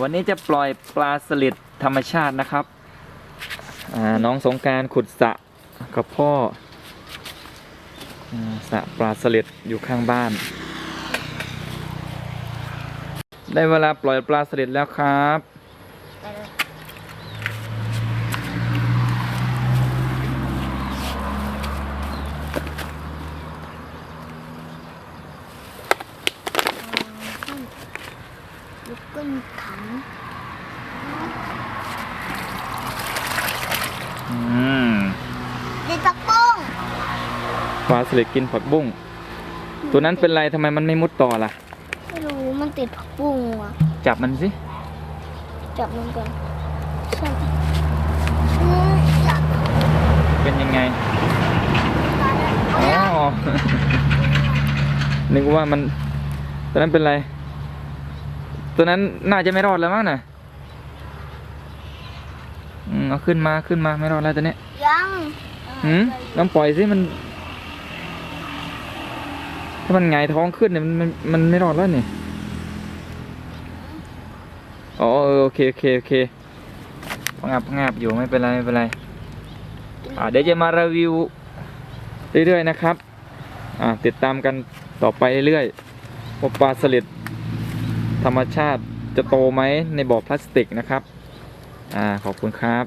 วันนี้จะปล่อยปลาสลิดธรรมชาตินะครับ น้องสงการขุดสะกับพ่อสะปลาสลิดอยู่ข้างบ้าน ได้เวลาปล่อยปลาสลิดแล้วครับ ลุกขึ้นถังอืมเด็ดปักปุ้งปลาสลิดกินผักบุ้ง ตัวนั้นเป็นไรทำไมมันไม่มุดต่อล่ะ ไม่รู้มันติดผักปุ้งอะ จับมันสิ จับมันก่อนใช่อืมจับเป็นยังไงเอาอ๋อละนึกว่ามัน ตัวนั้นเป็นไร ตัวนั้นน่าจะไม่รอดแล้วมั้งน่ะอืมเอาขึ้นมาขึ้นมาไม่รอดแล้วตัวเนี้ยยังหืมลองปล่อยสิมัน ถ้ามันหงายท้องขึ้นเนี่ยมันมันมันไม่รอดแล้วนี่อ๋อเออโอเคโอเคโอเคพงาบพงาบอยู่ไม่เป็นไรไม่เป็นไรอ่าเดี๋ยวจะมารีวิวเรื่อยๆนะครับ อ่าติดตามกันต่อไปเรื่อยๆว่าปลาสลิด ธรรมชาติจะโตไหมในบ่อพลาสติกนะครับ อ่า ขอบคุณครับ